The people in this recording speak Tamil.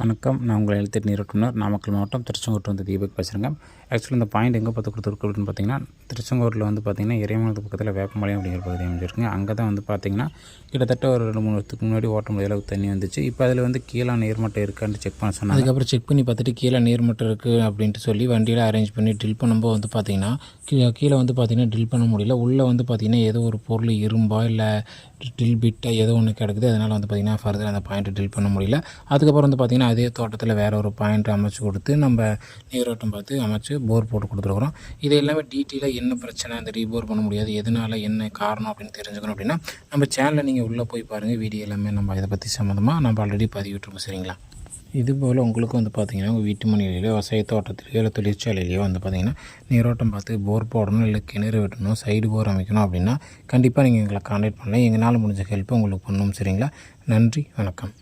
வணக்கம். நான் உங்கள் எழுத்து நீரோட்டுனர் நாமக்கல் மாவட்டம் திருச்செங்கோட்டில் வந்து தீபக் பேசுகிறேங்க ஆக்சுவலி இந்த பாயிண்ட் எங்கே பார்த்து கொடுத்துருக்கு அப்படின்னு பார்த்தீங்கன்னா திருச்செங்கோட்டில் வந்து பார்த்திங்கன்னா இறைமணத்து பக்கத்தில் வேப்பமலை அப்படிங்கிற பகுதி அமைஞ்சிருக்குங்க. அங்கே தான் வந்து பார்த்தீங்கன்னா கிட்டத்தட்ட ஒரு ரெண்டு மூணு வருஷத்துக்கு முன்னாடி ஓட்ட முடியாத தண்ணி வந்துச்சு. இப்போ அதில் வந்து கீழே நீர்மட்டம் இருக்கான்னு செக் பண்ண சொன்னாங்க. அதுக்கப்புறம் செக் பண்ணி பார்த்துட்டு கீழே நீர்மட்டம் இருக்குது அப்படின்ட்டு சொல்லி வண்டியில் அரேஞ்ச் பண்ணி ட்ரில் பண்ணும்போது வந்து பார்த்திங்கன்னா கீழே கீழே வந்து பார்த்திங்கன்னா ட்ரில் பண்ண முடியல. உள்ளே வந்து பார்த்திங்கன்னா ஏதோ ஒரு பொருள் இரும்பா இல்லை ட்ரில் பிட்டாக ஏதோ ஒன்று கிடக்குது. அதனால் வந்து பார்த்திங்கன்னா ஃபர்தர் அந்த பாயிண்ட்டை ட்ரில் பண்ண முடியல. அதுக்கப்புறம் வந்து பார்த்திங்கன்னா அதே தோட்டத்தில் வேறு ஒரு பாயிண்ட் அமைச்சு கொடுத்து நம்ம நீரோட்டம் பார்த்து அமைச்சு போர் போட்டு கொடுத்துருக்குறோம். இது எல்லாமே டீட்டெயிலாக என்ன பிரச்சனை அந்த ரீபோர் பண்ண முடியாது எதனால் என்ன காரணம் அப்படின்னு தெரிஞ்சுக்கணும் அப்படின்னா நம்ம சேனலில் நீங்கள் உள்ளே போய் பாருங்கள் வீடியோ எல்லாமே நம்ம இதை பற்றி சம்மந்தமாக நம்ம ஆல்ரெடி பதிவிட்டுருக்கோம் சரிங்களா? இதுபோல் உங்களுக்கும் வந்து பார்த்தீங்கன்னா உங்கள் வீட்டு மனையிலையோ விவசாய தோட்டத்திலையோ இல்லை தொழிற்சாலையிலையோ வந்து பார்த்தீங்கன்னா நீரோட்டம் பார்த்து போர் போடணும் இல்லை கிணறு வெட்டணும் சைடு போர் அமைக்கணும் அப்படின்னா கண்டிப்பாக நீங்கள் எங்களை காண்டாக்ட் பண்ணலாம். எங்களால் முடிஞ்ச ஹெல்ப் உங்களுக்கு பண்ணணும் சரிங்களா? நன்றி வணக்கம்.